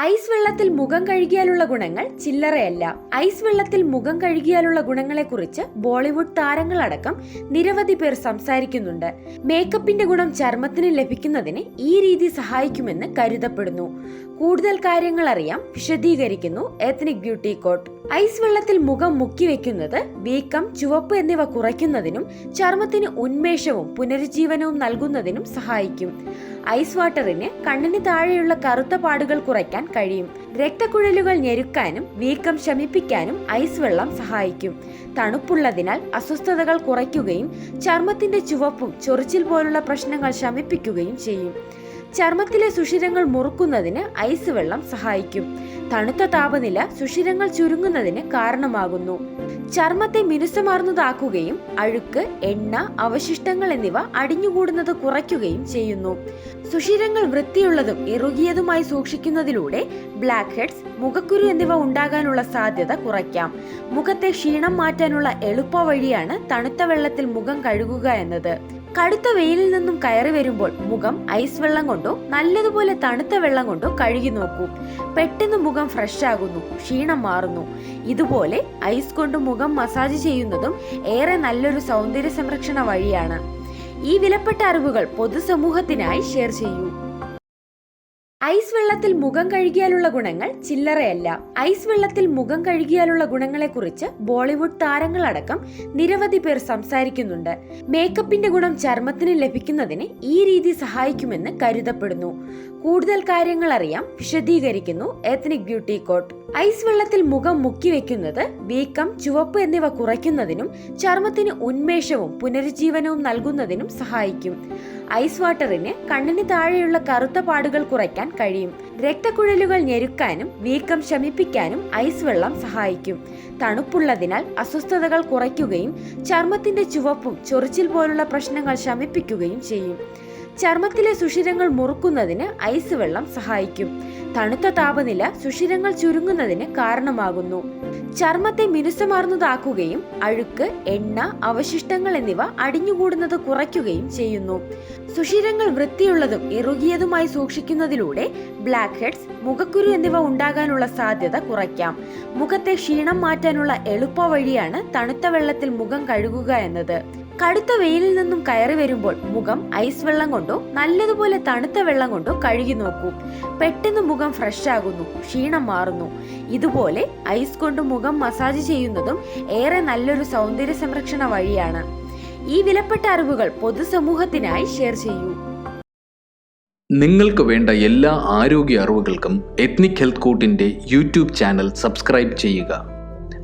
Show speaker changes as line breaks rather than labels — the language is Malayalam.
ഐസ് വെള്ളത്തിൽ മുഖം കഴുകിയാലുള്ള ഗുണങ്ങൾ ചില്ലറയല്ല. ഐസ് വെള്ളത്തിൽ മുഖം കഴുകിയാലുള്ള ഗുണങ്ങളെക്കുറിച്ച് ബോളിവുഡ് താരങ്ങളടക്കം നിരവധി പേർ സംസാരിക്കുന്നുണ്ട്. മേക്കപ്പിന്റെ ഗുണം ചർമ്മത്തിന് ലഭിക്കുന്നതിന് ഈ രീതി സഹായിക്കുമെന്ന് കരുതപ്പെടുന്നു. കൂടുതൽ കാര്യങ്ങൾ അറിയാം വിശദീകരിക്കുന്നു എത്നിക് ബ്യൂട്ടി കോട്ട് ഐസ് വെള്ളത്തിൽ മുഖം മുക്കി വെക്കുന്നത് വീക്കം ചുവപ്പ് എന്നിവ കുറയ്ക്കുന്നതിനും ചർമ്മത്തിന് ഉന്മേഷവും പുനരുജ്ജീവനവും നൽകുന്നതിനും സഹായിക്കും. ഐസ് വാട്ടറിന് കണ്ണിന് താഴെയുള്ള കറുത്ത പാടുകൾ കുറയ്ക്കാൻ കഴിയും. രക്തക്കുഴലുകൾ ഞെരുക്കാനും വീക്കം ശമിപ്പിക്കാനും ഐസ് വെള്ളം സഹായിക്കും. തണുപ്പുള്ളതിനാൽ അസ്വസ്ഥതകൾ കുറയ്ക്കുകയും ചർമ്മത്തിന്റെ ചുവപ്പും ചൊറിച്ചിൽ പോലുള്ള പ്രശ്നങ്ങൾ ശമിപ്പിക്കുകയും ചെയ്യും. ചർമ്മത്തിലെ സുഷിരങ്ങൾ മുറുക്കുന്നതിന് ഐസ് വെള്ളം സഹായിക്കും. തണുത്ത താപനില സുഷിരങ്ങൾ ചുരുങ്ങുന്നതിന് കാരണമാകുന്നു. ചർമ്മത്തെ മിനുസമാർന്നതാക്കുകയും അഴുക്ക് എണ്ണ അവശിഷ്ടങ്ങൾ എന്നിവ അടിഞ്ഞുകൂടുന്നത് കുറയ്ക്കുകയും ചെയ്യുന്നു. സുഷിരങ്ങൾ വൃത്തിയുള്ളതും ഇറുകിയതുമായി സൂക്ഷിക്കുന്നതിലൂടെ ബ്ലാക്ക് ഹെഡ്സ് മുഖക്കുരു എന്നിവ ഉണ്ടാകാനുള്ള സാധ്യത കുറയ്ക്കാം. മുഖത്തെ ക്ഷീണം മാറ്റാനുള്ള എളുപ്പ വഴിയാണ് തണുത്ത വെള്ളത്തിൽ മുഖം കഴുകുക എന്നത്. കടുത്ത വെയിലിൽ നിന്നും കയറി വരുമ്പോൾ മുഖം ഐസ് വെള്ളം കൊണ്ടോ നല്ലതുപോലെ തണുത്ത വെള്ളം കൊണ്ടോ കഴുകി നോക്കൂ. പെട്ടെന്ന് മുഖം ഫ്രഷ് ആകുന്നു ക്ഷീണം മാറുന്നു. ഇതുപോലെ ഐസ് കൊണ്ട് മുഖം മസാജ് ചെയ്യുന്നതും ഏറെ നല്ലൊരു സൗന്ദര്യ സംരക്ഷണ വഴിയാണ്. ഈ വിലപ്പെട്ട അറിവുകൾ പൊതുസമൂഹത്തിനായി ഷെയർ ചെയ്യൂ. ഐസ് വെള്ളത്തിൽ മുഖം കഴുകിയാലുള്ള ഗുണങ്ങൾ ചില്ലറയല്ല. ഐസ് വെള്ളത്തിൽ മുഖം കഴുകിയാലുള്ള ഗുണങ്ങളെ കുറിച്ച് ബോളിവുഡ് താരങ്ങളടക്കം നിരവധി പേർ സംസാരിക്കുന്നുണ്ട്. മേക്കപ്പിന്റെ ഗുണം ചർമ്മത്തിന് ലഭിക്കുന്നതിന് ഈ രീതി സഹായിക്കുമെന്ന് കരുതപ്പെടുന്നു. കൂടുതൽ കാര്യങ്ങൾ അറിയാം വിശദീകരിക്കുന്നു എത്നിക് ബ്യൂട്ടി കോട്ട്. ഐസ് വെള്ളത്തിൽ മുഖം മുക്കി വെക്കുന്നത് വീക്കം ചുവപ്പ് എന്നിവ കുറയ്ക്കുന്നതിനും ചർമ്മത്തിന് ഉന്മേഷവും പുനരുജ്ജീവനവും നൽകുന്നതിനും സഹായിക്കും. ഐസ് വാട്ടറിന് കണ്ണിന് താഴെയുള്ള കറുത്ത പാടുകൾ കുറയ്ക്കാൻ കഴിയും. രക്തക്കുഴലുകൾ ഞെരുക്കാനും വീക്കം ശമിപ്പിക്കാനും ഐസ് വെള്ളം സഹായിക്കും. തണുപ്പുള്ളതിനാൽ അസ്വസ്ഥതകൾ കുറയ്ക്കുകയും ചർമ്മത്തിന്റെ ചുവപ്പും ചൊറിച്ചിൽ പോലുള്ള പ്രശ്നങ്ങൾ ശമിപ്പിക്കുകയും ചെയ്യും. ചർമ്മത്തിലെ സുഷിരങ്ങൾ മുറുക്കുന്നതിന് ഐസ് വെള്ളം സഹായിക്കും. തണുത്ത താപനില സുഷിരങ്ങൾ ചുരുങ്ങുന്നതിന് കാരണമാകുന്നു. ചർമ്മത്തെ മിനുസമാർന്നതാക്കുകയും അഴുക്ക് എണ്ണ അവശിഷ്ടങ്ങൾ എന്നിവ അടിഞ്ഞുകൂടുന്നത് കുറയ്ക്കുകയും ചെയ്യുന്നു. സുഷിരങ്ങൾ വൃത്തിയുള്ളതും ഇറുകിയതുമായി സൂക്ഷിക്കുന്നതിലൂടെ ബ്ലാക്ക് ഹെഡ്സ് മുഖക്കുരു എന്നിവ ഉണ്ടാകാനുള്ള സാധ്യത കുറയ്ക്കാം. മുഖത്തെ ക്ഷീണം മാറ്റാനുള്ള എളുപ്പ വഴിയാണ് തണുത്ത വെള്ളത്തിൽ മുഖം കഴുകുക എന്നത്. കടുത്ത വെയിലിൽ നിന്നും കയറി വരുമ്പോൾ മുഖം ഐസ് വെള്ളം കൊണ്ടോ നല്ലതുപോലെ തണുത്ത വെള്ളം കൊണ്ടോ കഴുകി നോക്കൂ. പെട്ടെന്ന് മുഖം ഫ്രഷ് ആകുന്നു ക്ഷീണം മാറുന്നു. ഇതുപോലെ ഐസ് കൊണ്ട് മുഖം മസാജ് ചെയ്യുന്നതും ഏറെ നല്ലൊരു സൗന്ദര്യ സംരക്ഷണ വഴിയാണ്. ഈ വിലപ്പെട്ട അറിവുകൾ പൊതുസമൂഹത്തിനായി ഷെയർ ചെയ്യൂ.
നിങ്ങൾക്ക് വേണ്ട എല്ലാ ആരോഗ്യ അറിവുകൾക്കും എത്നിക് ഹെൽത്ത് കോട്ടിന്റെ യൂട്യൂബ് ചാനൽ സബ്സ്ക്രൈബ് ചെയ്യുക.